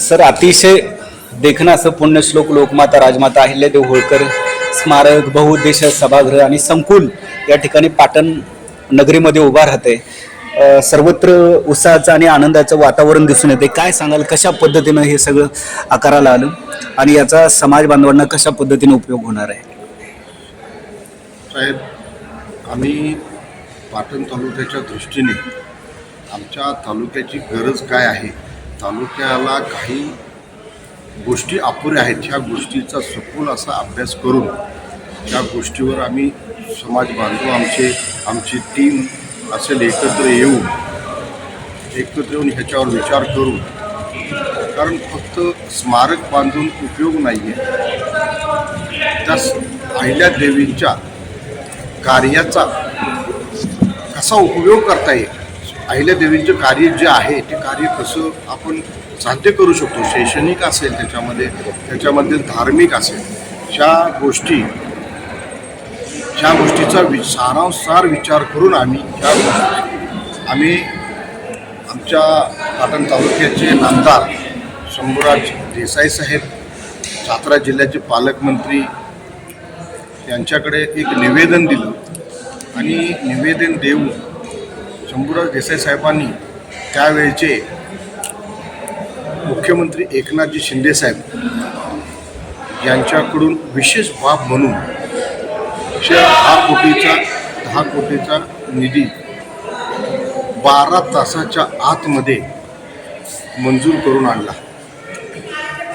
Sir अतिशय देखणं असं पुण्यश्लोक लोकमाता राजमाता अहिल्यादेव होळकर स्मारक बहुउद्देश सभागृह आणि संकुल या ठिकाणी पाटण नगरीमध्ये उभा राहते सर्वत्र उत्साहाचं आणि आनंदाचं वातावरण दिसून येते काय सांगाल कशा पद्धतीनं हे सगळं आकाराला आलं आणि याचा समाज बांधवांना कशा पद्धतीने उपयोग होणार आहे? साहेब आम्ही पाटण तालुक्याच्या दृष्टीने आमच्या तालुक्याची गरज काय आहे तालुक्याला काही गोष्टी अपुऱ्या आहेत. ह्या गोष्टीचा सखोल असा अभ्यास करून त्या गोष्टीवर आम्ही समाज बांधव आमचे आमची टीम असेल एकत्र येऊन एकत्र येऊन ह्याच्यावर विचार करू कारण फक्त स्मारक बांधून उपयोग नाही आहे त्या अहिल्यादेवींच्या कार्याचा कसा उपयोग करता येईल? अहिल्यादेवींचं कार्य जे आहे ते कार्य कसं आपण साध्य करू शकतो? शैक्षणिक असेल त्याच्यामध्ये त्याच्यामध्ये धार्मिक असेल ह्या गोष्टी ह्या गोष्टीचा वि सारांसार विचार करून आम्ही ह्या आम्ही आमच्या पाटण तालुक्याचे आमदार शंभूराज देसाई साहेब सातारा जिल्ह्याचे पालकमंत्री यांच्याकडे एक निवेदन दिलं. आणि निवेदन देऊन शंभूराज देसाई साहेबांनी त्यावेळचे मुख्यमंत्री एकनाथजी शिंदे साहेब यांच्याकडून विशेष बाब म्हणून दहा कोटीचा दहा कोटीचा निधी बारा तासाच्या आतमध्ये मंजूर करून आणला.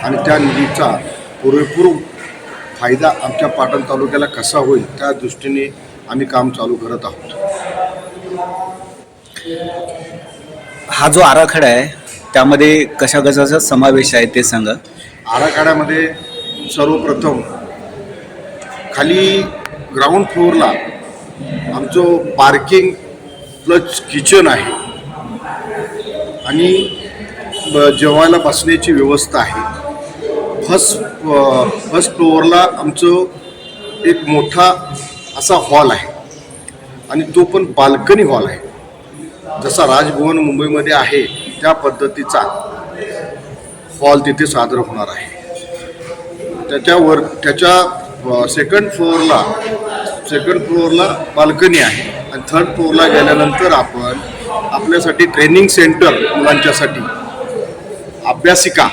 आणि त्या निधीचा पुरेपूर फायदा आमच्या पाटण तालुक्याला कसा होईल त्या दृष्टीने आम्ही काम चालू करत आहोत. हा जो आराखडा आहे त्यामध्ये कशा कशाचा समावेश आहे ते सांगा. आराखड्यामध्ये सर्वप्रथम खाली ग्राउंड फ्लोअरला आमचं पार्किंग प्लस किचन आहे. आणि ब- जेवायला बसण्याची व्यवस्था आहे. फर्स्ट फर्स्ट फ्लोअरला आमचं एक मोठा असा हॉल आहे. आणि तो पण बाल्कनी हॉल आहे. जसा राजभवन मुंबईमध्ये आहे त्या पद्धतीचा हॉल तिथे सादर होणार आहे. त्याच्यावर त्याच्या सेकंड फ्लोअरला सेकंड फ्लोअरला बाल्कनी आहे. आणि थर्ड फ्लोअरला गेल्यानंतर आपण आपल्यासाठी ट्रेनिंग सेंटर मुलांच्यासाठी अभ्यासिका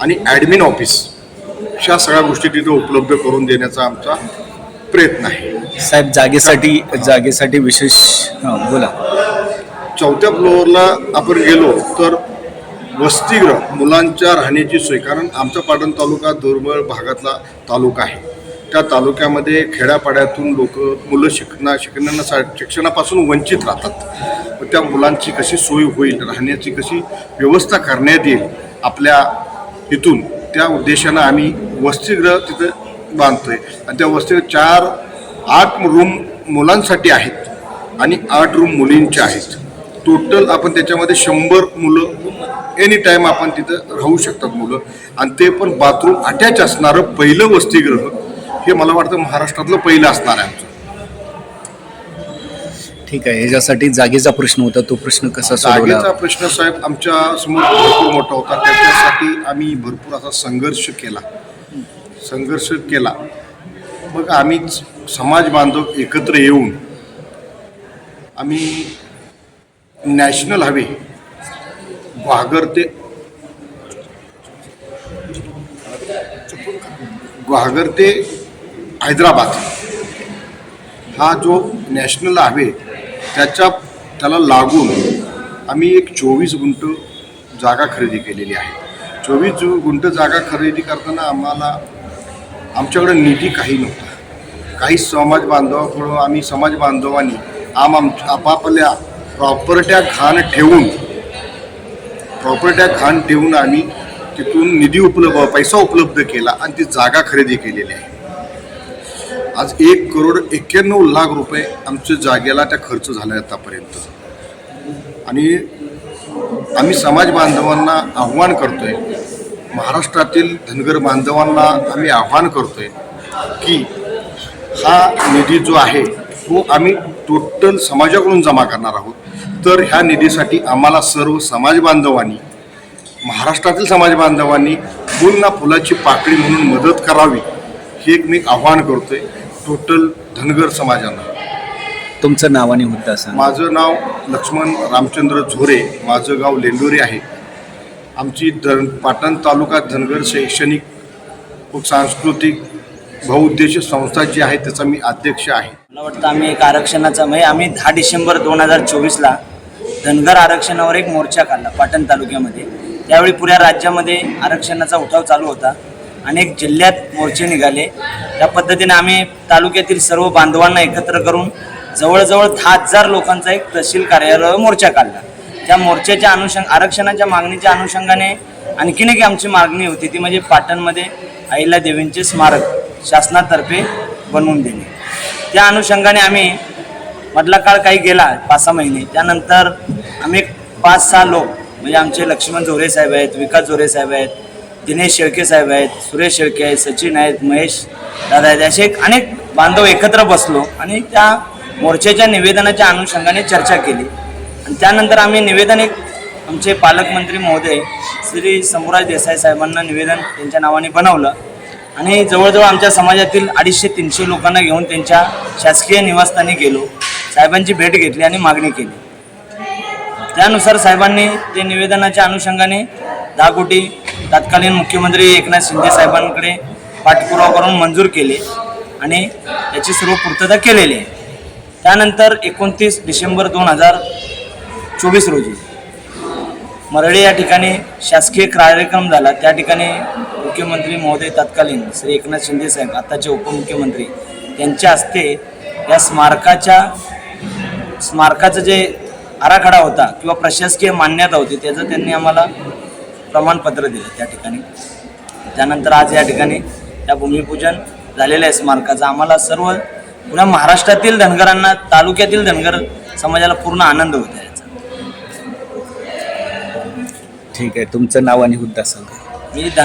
आणि ॲडमिन ऑफिस अशा सगळ्या गोष्टी तिथे उपलब्ध करून देण्याचा आमचा प्रयत्न आहे. साहेब जागेसाठी जागेसाठी विशेष बोला. चौथ्या फ्लोअरला आपण गेलो तर वसतिगृह मुलांच्या राहण्याची सोय कारण आमचा पाटण तालुका दुर्बळ भागातला तालुका आहे. त्या तालुक्यामध्ये खेड्यापाड्यातून लोक मुलं शिकणा शिकण्याचा शिक्षणापासून वंचित राहतात. त्या मुलांची कशी सोय होईल राहण्याची कशी व्यवस्था करण्यात येईल आपल्या इथून त्या उद्देशानं आम्ही वसतिगृह तिथं बांधतोय. आणि त्या वसतिगृह चार आठ रूम मुलांसाठी आहेत आणि आठ रूम मुलींचे आहेत. टोटल आपण त्याच्यामध्ये शंभर मुलं एनी टाईम आपण तिथं राहू शकतात मुलं. आणि ते पण बाथरूम अटॅच असणारं पहिलं वसतिगृह हे मला वाटतं महाराष्ट्रातलं पहिलं असणार आहे आमचं. ठीक आहे याच्यासाठी जागेचा प्रश्न होता. तो प्रश्न कसा जागेचा प्रश्न साहेब आमच्यासमोर भरपूर मोठा होता. त्याच्यासाठी आम्ही भरपूर असा संघर्ष केला. संघर्ष केला. मग आम्ही समाज बांधव एकत्र येऊन आम्ही नॅशनल हवे ग्वागर ते ग्वागर ते हैदराबाद. हा जो नॅशनल हायवे त्याच्या त्याला लागून आम्ही एक चोवीस गुंट जागा खरेदी केलेली आहे. चोवीस गुंट जागा खरेदी करताना आम्हाला आमच्याकडे निधी काही नव्हता. काही समाज बांधवाकडून आम्ही समाज बांधवांनी आम आम आपापल्या प्रॉपर्ट्या घाण ठेवून प्रॉपर्ट्या घाण ठेवून आम्ही तिथून निधी उपलब्ध पैसा उपलब्ध केला आणि ती जागा खरेदी केलेली आहे. आज एक करोड एक्क्याण्णव लाख रुपये आमच्या जागेला त्या खर्च झाला आहे आतापर्यंत. आणि आम्ही समाज बांधवांना आव्हान करतोय महाराष्ट्रातील धनगर बांधवांना आम्ही आव्हान करतोय की हा निधी जो आहे तो आम्ही टोटल समाजाकडून जमा करणार आहोत. तर ह्या निधीसाठी आम्हाला सर्व समाज बांधवांनी महाराष्ट्रातील समाज बांधवांनी ना फुलाची पाकळी म्हणून मदत करावी हे एक मी आव्हान करतोय टोटल धनगर समाजांना. तुमचं नाव आणि मुद्दा सांगा. माझं नाव लक्ष्मण रामचंद्र झोरे माझं गाव लेंडोरे आहे. आमची धन पाटण तालुका धनगर शैक्षणिक व सांस्कृतिक बहुउद्देशीय संस्था जी आहे त्याचा मी अध्यक्ष आहे. मला वाटतं आम्ही एक आरक्षणाचा म्हणजे आम्ही दहा डिसेंबर दोन हजार चोवीसला धनगर आरक्षणावर एक मोर्चा काढला पाटण तालुक्यामध्ये. त्यावेळी पुऱ्या राज्यामध्ये आरक्षणाचा उठाव चालू होता अनेक जिल्ह्यात मोर्चे निघाले. त्या पद्धतीने आम्ही तालुक्यातील सर्व बांधवांना एकत्र करून जवळजवळ दहा हजार लोकांचा एक तहसील कार्यालय मोर्चा काढला. त्या मोर्चाच्या अनुषंग आरक्षणाच्या मागणीच्या अनुषंगाने आणखीन एक आमची मागणी होती ती म्हणजे पाटणमध्ये अहिल्या देवींचे स्मारक शासनातर्फे बनवून देणे. त्या अनुषंगाने आम्ही मधला काळ काही गेला पाच सहा महिने. त्यानंतर आम्ही पाच सहा लोक म्हणजे आमचे लक्ष्मण जोरे साहेब आहेत विकास जोरे साहेब आहेत दिनेश शेळके साहेब आहेत सुरेश शेळके आहेत सचिन आहेत महेश दादा आहेत असे अनेक बांधव एकत्र बसलो आणि त्या मोर्चाच्या निवेदनाच्या अनुषंगाने चर्चा केली. आणि त्यानंतर आम्ही निवेदन एक आमचे पालकमंत्री महोदय श्री शंभूराज देसाई साहेबांना निवेदन त्यांच्या नावाने बनवलं. आणि जवळजवळ आमच्या समाजातील अडीचशे तीनशे लोकांना घेऊन त्यांच्या शासकीय निवासस्थानी गेलो. साहेबांची भेट घेतली आणि मागणी केली. त्यानुसार साहेबांनी ते निवेदनाच्या अनुषंगाने दहा कोटी तत्कालीन मुख्यमंत्री एकनाथ शिंदे साहेबांकडे पाठपुरावा करून मंजूर केले आणि त्याची सर्व पूर्तता केलेली आहे. त्यानंतर एकोणतीस डिसेंबर दोन हजार चोवीस रोजी. मरळी या ठिकाणी शासकीय कार्यक्रम झाला. त्या ठिकाणी मुख्यमंत्री महोदय तत्कालीन श्री एकनाथ शिंदे साहेब आत्ताचे उपमुख्यमंत्री यांच्या हस्ते या स्मारकाच्या स्मारकाचं जे आराखडा होता किंवा प्रशासकीय मान्यता होती त्याचं त्यांनी आम्हाला प्रमाणपत्र दिलं त्या ठिकाणी. त्यानंतर आज या ठिकाणी त्या भूमिपूजन झालेलं आहे स्मारकाचं. आम्हाला सर्व पुन्हा महाराष्ट्रातील धनगरांना तालुक्यातील धनगर समाजाला पूर्ण आनंद होत आहे. ठीक आहे. तुमचं नाव आणि मुद्दा सांगा. मी ध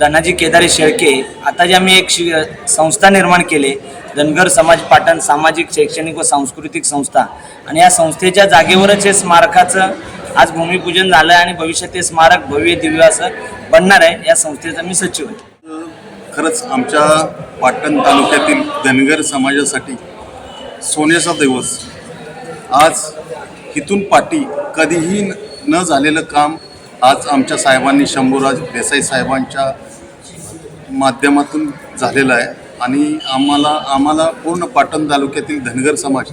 धनाजी केदारी शेळके. आता जे आम्ही एक शि संस्था निर्माण केली धनगर समाज पाटण सामाजिक शैक्षणिक व सांस्कृतिक संस्था. आणि या संस्थेच्या जागेवरच हे स्मारकाचं आज भूमिपूजन झालं आहे आणि भविष्यात ते स्मारक भव्य दिव्य असं बनणार आहे. या संस्थेचा मी सचिव आहे. खरंच आमच्या पाटण तालुक्यातील धनगर समाजासाठी सोन्याचा दिवस. आज इथून पाठी कधीही न झालेलं काम आज आमच्या साहेबांनी शंभूराज देसाई साहेबांच्या माध्यमातून झालेलं आहे. आणि आम्हाला आम्हाला पूर्ण पाटण तालुक्यातील धनगर समाज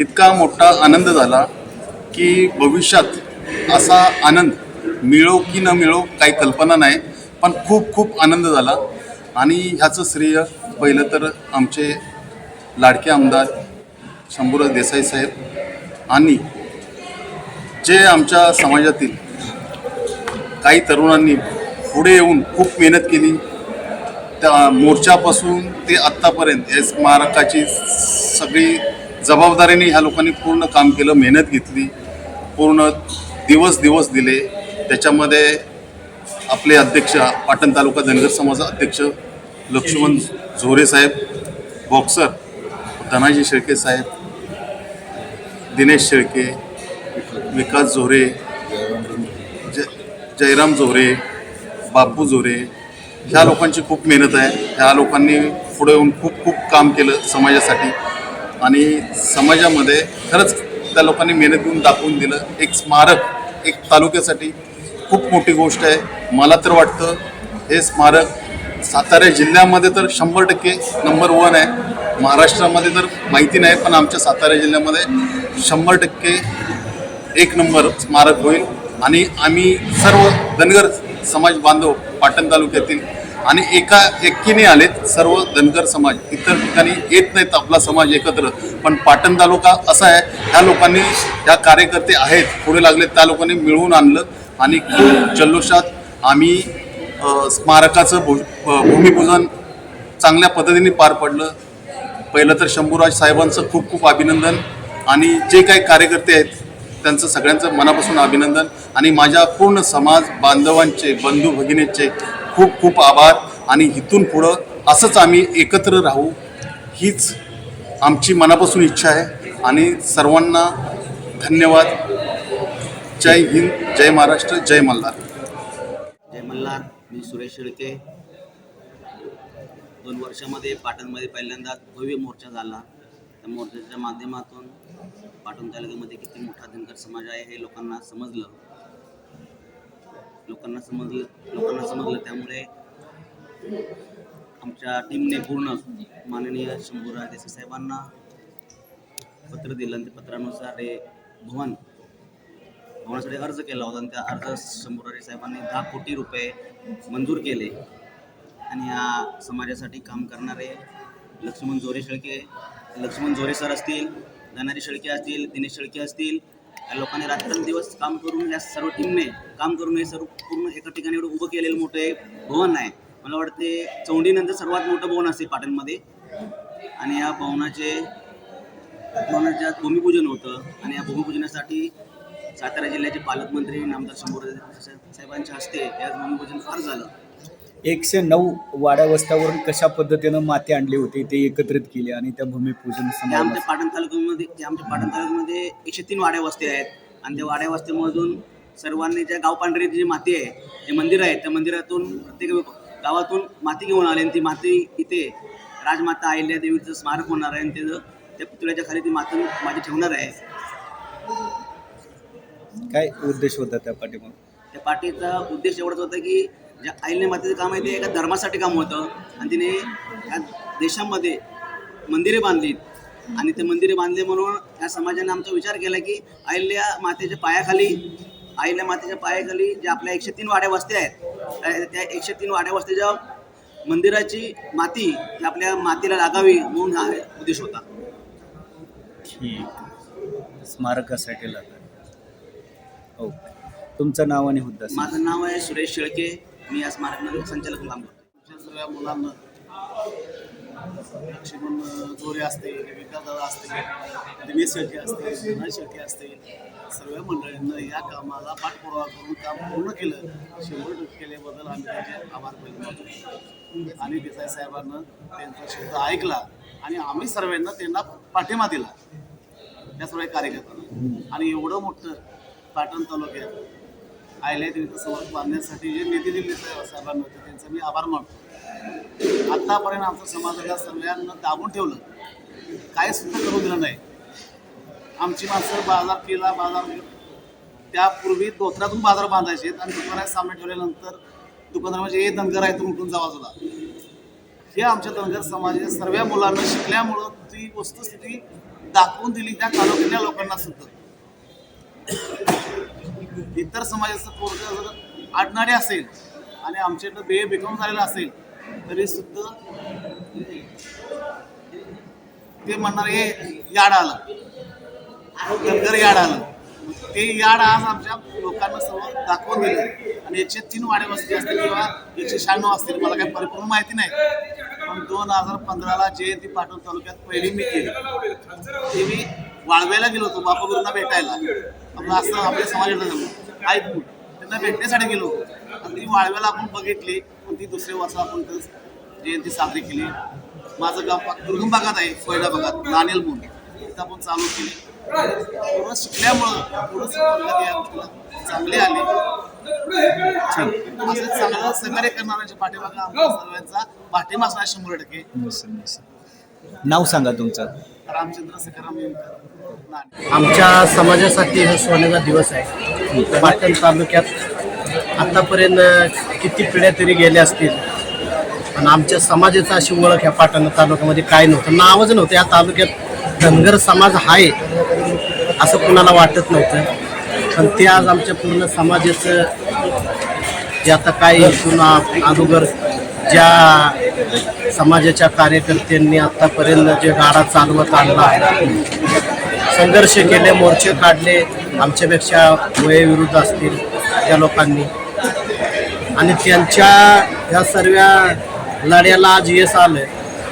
इतका मोठा आनंद झाला की भविष्यात असा आनंद मिळो की न मिळो काही कल्पना नाही पण खूप खूप आनंद झाला. आणि ह्याचं श्रेय पहिलं तर आमचे लाडके आमदार शंभूराज देसाई साहेब आणि जे आमच्या समाजातील काही तरुणांनी पुढे येऊन खूप मेहनत केली. त्या मोर्चापासून ते आत्तापर्यंत या स्मारकाची सगळी जबाबदारीने ह्या लोकांनी पूर्ण काम केलं मेहनत घेतली. पूर्ण दिवस दिवस दिले. त्याच्यामध्ये आपले अध्यक्ष पाटण तालुका धनगर समाज अध्यक्ष लक्ष्मण झोरे साहेब बॉक्सर धनाजी शेळके साहेब दिनेश शेळके विकास झोरे जयराम झोरे बापू झोरे ह्या लोकांची खूप मेहनत आहे. ह्या लोकांनी पुढे येऊन खूप खूप काम केलं समाजासाठी. आणि समाजामध्ये खरंच त्या लोकांनी मेहनत घेऊन दाखवून दिलं. एक स्मारक एक तालुक्यासाठी खूप मोठी गोष्ट आहे. मला तर वाटतं हे स्मारक सातारा जिल्ह्यामध्ये तर शंभर टक्के नंबर वन आहे. महाराष्ट्रामध्ये तर माहिती नाही पण आमच्या सातारा जिल्ह्यामध्ये शंभर टक्के एक नंबर स्मारक होईल. आणि आम्ही सर्व धनगर समाज बांधव पाटण तालुक्यातील आणि एका एकीने आलेत सर्व धनगर समाज. इतर ठिकाणी येत नाहीत आपला समाज एकत्र. पण पाटण तालुका असा आहे ह्या लोकांनी ह्या कार्यकर्ते आहेत पुढे लागले त्या लोकांनी मिळवून आणलं आणि खूप जल्लोषात आम्ही स्मारकाचं भू भूमिपूजन चांगल्या पद्धतीने पार पडलं. पहिलं तर शंभूराज साहेबांचं खूप खूप अभिनंदन आणि जे काही कार्यकर्ते आहेत त्यांचं सगळ्यांचं मनापासून अभिनंदन आणि माझ्या पूर्ण समाज बांधवांचे बंधू भगिनींचे खूप खूप आभार. आणि इथून पुढं असंच आम्ही एकत्र राहू हीच आमची मनापासून इच्छा आहे. आणि सर्वांना धन्यवाद. जय हिंद जय महाराष्ट्र जय मल्हार. जय मल्हार मी सुरेश शेळके दोन वर्षामध्ये पाटणमध्ये पहिल्यांदा भव्य मोर्चा झाला. त्या मोर्चाच्या माध्यमातून पाटण तालुक्यामध्ये किती मोठा धनगर समाज आहे हे लोकांना समजलं. लोकांना समजलं लोकांना समजलं त्यामुळे आमच्या टीमने पूर्ण माननीय शंभूराज देसाई साहेबांना पत्र दिलं आणि त्या पत्रानुसार हे भवन भवनासाठी अर्ज केला होता आणि त्या अर्ज शंभूराजे साहेबांनी दहा कोटी रुपये मंजूर केले. आणि या समाजासाठी काम करणारे लक्ष्मण जोरे शेळके लक्ष्मण जोरे सर असतील धनारी शेळके असतील दिनेश शेळके असतील या लोकांनी रात्रंदिवस काम करून या सर्व टीमने काम करून हे सर्व पूर्ण एका ठिकाणी एवढं उभं केलेलं मोठं भवन आहे. मला वाटते चौंडीनंतर सर्वात मोठं भवन असते पाटणमध्ये. आणि या भवनाचे भवनाच्या भूमिपूजन होतं. आणि या भूमिपूजनासाठी सातारा जिल्ह्याचे पालकमंत्री नामदार शंभर साहेबांच्या हस्ते या भूमिपूजन फार झालं. एकशे नऊ वाड्या वस्त्यावरून कशा पद्धतीनं माती आणली होती ते एकत्रित केले आणि त्या भूमिपूजन ते आमच्या समारंभात पाटण तालुक्यामध्ये ते आमच्या पाटण तालुक्यामध्ये एकशे तीन वाड्या वस्ती आहेत. आणि त्या वाड्या वस्तीमधून सर्वांनी ज्या गाव पांढरीची जी माती आहे जे मंदिर आहे त्या मंदिरातून प्रत्येक गावातून माती घेऊन आले आणि ती माती इथे राजमाता अहिल्या देवीचं स्मारक होणार आहे आणि त्याचं त्या पुतळ्याच्या खाली ती माती माझी ठेवणार आहे. काय उद्देश होता त्या पाठीमाग? त्या पार्टीचा उद्देश एवढाच होता की ज्या अहिल्या मातेचं काम आहे ते एका धर्मासाठी काम होतं. आणि तिने या देशामध्ये मंदिरे बांधलीत आणि ते मंदिरे बांधले म्हणून या समाजाने आमचा विचार केला की अहिल्या मातेच्या पायाखाली अहिल्या मातेच्या पायाखाली जे आपल्या एकशे तीन वाड्या वस्त्या आहेत त्या- एकशे तीन वाड्या वस्तीच्या मंदिराची माती ही आपल्या मातीला लागावी म्हणून हा उद्देश होता. ठीक. स्मारकासाठी लागत ओके. तुमचं नाव आणि हुद्दा. माझं नाव आहे सुरेश शेळके. मी या स्मारकमध्ये संचालक काम करतो सगळ्या मुलांना लक्ष्मण जोरे असतील विकास दादा असतील दिनेश शेळके असतील विनाय शेळके असतील सर्व मंडळींना या कामाला पाठपुरावा करून काम पूर्ण केलं शंभर टक्के केल्याबद्दल आम्ही त्यांचे आभार मानतो आणि देसाई साहेबांना त्यांचा शब्द ऐकला आणि आम्ही सर्वांना त्यांना पाठिंबा दिला. त्या सर्व कार्यकर्त्यांना. आणि एवढं मोठं पाटण तालुक्यात आयल्या देवीचं समर्थ बांधण्यासाठी जे निधी दिले साहेबांना होते त्यांचा मी आभार मानतो. आत्तापर्यंत आमच्या समाजाला सर्वांना दाबून ठेवलं. काय सुद्धा करू दिलं नाही. आमची माणसं बाजार केला बाजार त्यापूर्वी धोत्रातून बाजार बांधायचे आणि दुकानात सामने ठेवल्यानंतर दुकानदार म्हणजे हे दंगर आहे तो उठून जावा तुला हे आमच्या धनगर समाजाच्या सर्व मुलांना शिकल्यामुळं ती वस्तुस्थिती दाखवून दिली त्या तालुक्यातल्या लोकांना सुद्धा. इतर समाजाचं पोरग जर आडणारे असेल आणि आमच्याकडं बे बेकम झालेलं असेल तरी सुद्धा ते म्हणणार हे याड आलं. धनगर याड आलं. ते याड आज आमच्या लोकांना सर्व दाखवून दिलं. आणि एकशे तीन वाडे वस्ती असतील किंवा एकशे शहाण्णव असतील मला काही परिपूर्ण माहिती नाही. पण दोन हजार पंधराला जयंती पाटील तालुक्यात पहिली मी केली ते मी वाळव्याला गेलो होतो बापागुरूंना भेटायला. आपलं असं आपल्या समाजाला झालं. ऐकून त्यांना भेटण्यासाठी गेलो होतो. आणि ती वाळव्याला आपण बघितली पण ती दुसऱ्या वर्षाला आपण जयंती साजरी केली. माझं गाव दुर्गम भागात आहे पहिल्या भागात नाणेल म्हणून. तिथं आपण चालू केली. थोडं शिकल्यामुळं या गोष्टीला चांगली आली. असं चांगलं सहकार्य करणाऱ्यांच्या पाठीमागे सर्वांचा पाठिंबा असणार शंभर टक्के. नाव सांगा तुमचं. रामचंद्र सखाराम येमकर. नाणे आमच्या समाजासाठी हा सोन्याचा दिवस आहे. पाटण तालुक्यात आतापर्यंत किती पिढ्या तरी गेल्या असतील. पण आमच्या समाजाचा अशी ओळख ह्या पाटण तालुक्यामध्ये काय नव्हतं. नावच नव्हतं. या तालुक्यात धनगर समाज आहे असं कुणाला वाटत नव्हतं. पण ते आज आमच्या पूर्ण समाजाचं जे आता काय पुन्हा अगोदर ज्या समाजाच्या कार्यकर्त्यांनी आतापर्यंत जे गाडा चालवत आणला संघर्ष केले मोर्चे काढले आमच्यापेक्षा वयोविरुद्ध असतील त्या लोकांनी. आणि त्यांच्या ह्या सर्व लढ्याला आज यश आलं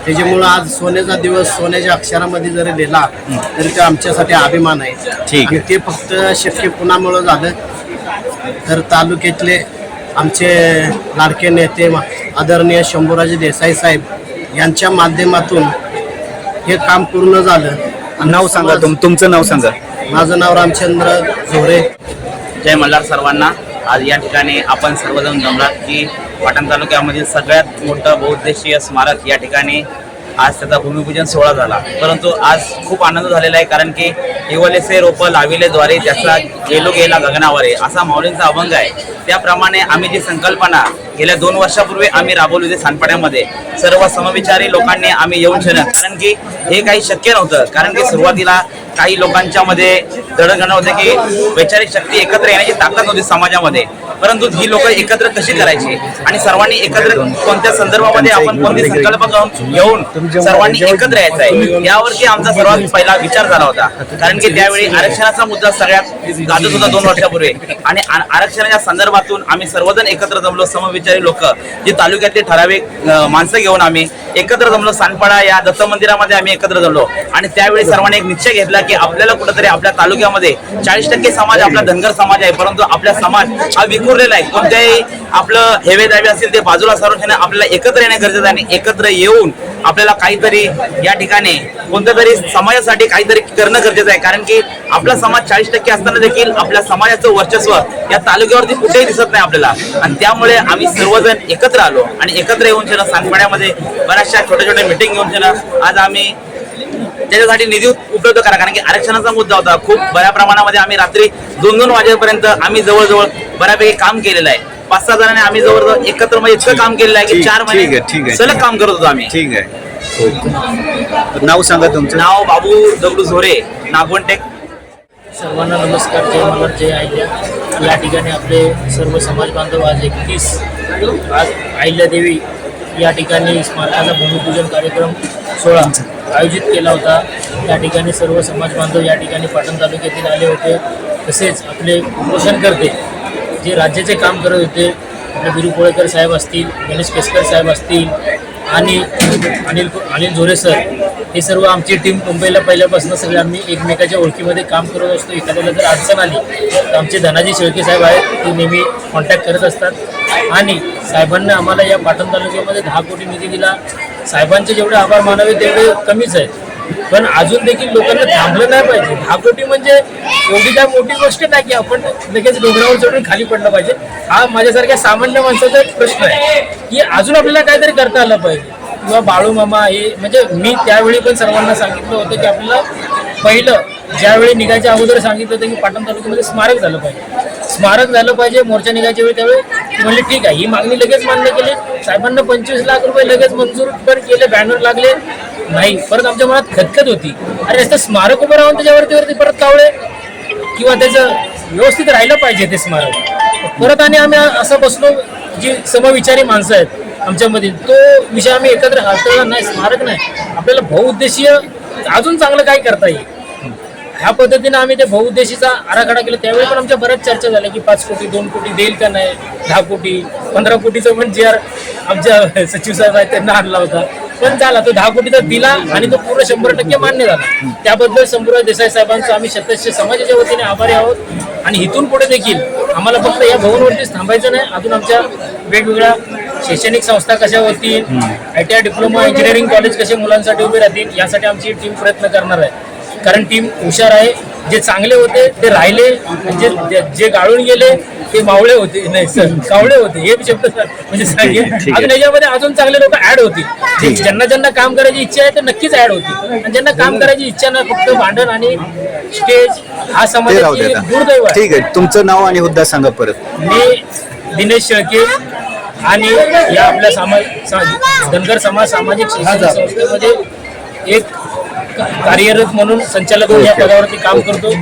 त्याच्यामुळं आज सोन्याचा दिवस सोन्याच्या अक्षरामध्ये जरी लिहिला तरी ते आमच्यासाठी अभिमान आहे. ठीक. आणि ते फक्त शक्य कुणामुळं झालं तर तालुक्यातले आमचे लाडके नेते आदरणीय शंभूराजे देसाई साहेब यांच्या माध्यमातून हे काम पूर्ण झालं. नाव सांगा तुम तुमचं नाव सांगा. माझं नाव रामचंद्र झोरे जय मल्हार सर्वांना. आज या ठिकाणी आपण सर्वजण जमलात की पाटण तालुक्यामधील सगळ्यात मोठं बहुउद्देशीय स्मारक या ठिकाणी आज त्याचा भूमिपूजन सोहळा झाला. परंतु आज खूप आनंद झालेला आहे कारण की हिवलेसे रोपं लाविलेद्वारे त्याचा गेलो गेला गगनावरे असा माऊलींचा अभंग आहे. त्याप्रमाणे आम्ही जी संकल्पना गेल्या दोन वर्षापूर्वी आम्ही राबवली होती सानपाड्यामध्ये सर्व समविचारी लोकांनी आम्ही येऊन शरण कारण की हे काही शक्य नव्हतं कारण की सुरुवातीला काही लोकांच्या मध्ये दडणघडण होते की वैचारिक शक्ती एकत्र येण्याची ताकद नव्हती समाजामध्ये. परंतु ही लोक एकत्र कशी करायची? आणि सर्वांनी एकत्र कोणत्या संदर्भामध्ये आपण कोणती संकल्प घेऊन- सर्वांनी एकत्र यायचं आहे यावरती आमचा सर्वात पहिला विचार झाला होता. कारण की त्यावेळी आरक्षणाचा मुद्दा सगळ्यात गाजत होता दोन वर्षापूर्वी. आणि आरक्षणाच्या संदर्भातून आम्ही सर्वजण एकत्र जमलो समविचारी लोक जे तालुक्यातले ठराविक माणसं घेऊन आम्ही एकत्र जमलो. सानपाडा या दत्त मंदिरामध्ये आम्ही एकत्र जमलो. आणि त्यावेळी सर्वांनी एक निश्चय घेतला की आपल्याला कुठेतरी आपल्या तालुक्यामध्ये चाळीस टक्के समाज आपला धनगर समाज आहे. परंतु आपला समाज हा उरलेलं आहे. कोणत्याही आपलं हेवे दावे असेल ते बाजूला सारून ठेवणे आपल्याला एकत्र येणे गरजेचं आहे आणि एकत्र येऊन आपल्याला काहीतरी या ठिकाणी कोणत्या तरी समाजासाठी काहीतरी करणं गरजेचं आहे. कारण की आपला समाज चाळीस टक्के असताना देखील आपल्या समाजाचं वर्चस्व या तालुक्यावरती कुठेही दिसत नाही आपल्याला. आणि त्यामुळे आम्ही सर्वजण एकत्र आलो आणि एकत्र येऊन शेणं सांगपाड्यामध्ये बऱ्याचशा छोट्या छोट्या मिटिंग घेऊन शेणं आज आम्ही त्याच्यासाठी निधी उपलब्ध करा. कारण की आरक्षणाचा मुद्दा होता. खूप बऱ्या प्रमाणामध्ये आम्ही रात्री दोन दोन वाजेपर्यंत आम्ही जवळजवळ बऱ्यापैकी काम केलेलं आहे. पाच सहा जणांनी आम्ही जवळजवळ एकत्र म्हणजे इतकं काम केलेलं आहे की ठीक- चार ठीक आहे, ठीक महिने आहे. सलग काम करत होतो आम्ही. ठीक आहे. ओके. नाव सांगा तुमचं. नाव बाबू दगडू झोरे नागवण टेक सर्वांना नमस्कार जय मल्हार जय अहिल्या या ठिकाणी आपले सर्व समाज बांधव आज एकतीस आज अहिल्यादेवी या ठिकाणी स्मारकाचा भूमिपूजन कार्यक्रम सोहळा आयोजित केला होता. या ठिकाणी सर्व समाज बांधव या ठिकाणी पाटण तालुक्यातील आले होते. तसेच आपले उपोषणकर्ते जे राज्याचे काम करत होते आपले बिरू कोळेकर साहेब असतील गणेश केसकर साहेब असतील आणि अनिल अनिल झोरे सर हे सर्व आमची टीम मुंबईला पहिल्यापासून सगळे आम्ही एकमेकाच्या ओळखीमध्ये काम करत असतो. एखाद्याला जर अडचण आली तर आमचे धनाजी शेळके साहेब आहेत ते नेहमी कॉन्टॅक्ट करत असतात. आणि साहेबांना आम्हाला या पाटण तालुक्यामध्ये दहा कोटी निधी दिला. साहेबांचे जेवढे आभार मानावे तेवढे कमीच आहेत. पण अजून देखील लोकांना थांबलं नाही पाहिजे. धाकोटी कोटी म्हणजे एवढी काय मोठी गोष्ट नाही की आपण लगेच डोंगरावर चढून खाली पडलं पाहिजे. हा माझ्यासारख्या सामान्य माणसाचा एक प्रश्न आहे की अजून आपल्याला काहीतरी करता आलं पाहिजे. किंवा बाळू मामा हे म्हणजे मी त्यावेळी पण सर्वांना सांगितलं होतं की आपल्याला पहिलं ज्यावेळी निघायच्या अगोदर सांगितलं होतं की पाटण तालुक्यामध्ये स्मारक झालं पाहिजे. स्मारक झालं पाहिजे मोर्चा निघायच्या वेळी त्यावेळी म्हणले ठीक आहे. ही मागणी लगेच मान्य केली. साहेबांना पंचवीस लाख रुपये लगेच मंजूर पण केले बॅनर लागले. नाही परत आमच्या मनात खतखत होती. अरे नुसतं स्मारक उभं राहून त्याच्यावरती वरती परत कावळे? किंवा त्याचं व्यवस्थित राहिलं पाहिजे ते स्मारक. परत आणि आम्ही असं बसलो जी समविचारी माणसं आहेत आमच्यामध्ये तो विषय आम्ही एकत्र हाताळला नाही स्मारक नाही. आपल्याला बहुउद्देशीय अजून चांगलं काय करता येईल? ह्या पद्धतीने आम्ही ते बहुउद्देशीचा आराखडा केला. त्यावेळी पण आमच्या बऱ्याच चर्चा झाल्या की पाच कोटी दोन कोटी देईल का नाही दहा कोटी पंधरा कोटीचं पण जे आर आमच्या सचिव साहेब आहेत त्यांना आणला होता. पण झाला तो दहा कोटीचा दिला आणि तो पूर्ण शंभर टक्के मान्य झाला. त्याबद्दल संपूर्ण देसाई साहेबांचं आम्ही शतस्य समाजाच्या वतीने आभारी आहोत. आणि इथून पुढे देखील आम्हाला फक्त या भवनवरतीच थांबायचं नाही. अजून आमच्या वेगवेगळ्या शैक्षणिक संस्था कशा होतील I T I diploma engineering college कसे मुलांसाठी उभे राहतील यासाठी आमची टीम प्रयत्न करणार आहे. कारण टीम हुशार आहे जे चांगले होते ते राहिले आणि जे जे- गाळून गेले ते मावळे होते. नाही सर कावळे होते. हे शब्द म्हणजे सांगेन अजून याच्यामध्ये अजून चांगले लोक ऍड होतील. जे- ज्यांना ज्यांना काम करायची इच्छा आहे ते नक्कीच ऍड होतील. आणि ज्यांना काम करायची इच्छा नाही फक्त भांडण आणि स्टेज हा समाजाची. दुर्दैव आहे. ठीक आहे तुमचं नाव आणि हुद्दा सांगा परत. मी दिनेश शेळके आणि या आपल्या समाज धनगर समाज सामाजिक संस्थेमध्ये एक कार्यरत म्हणून संचालक या पदावरती काम करतो.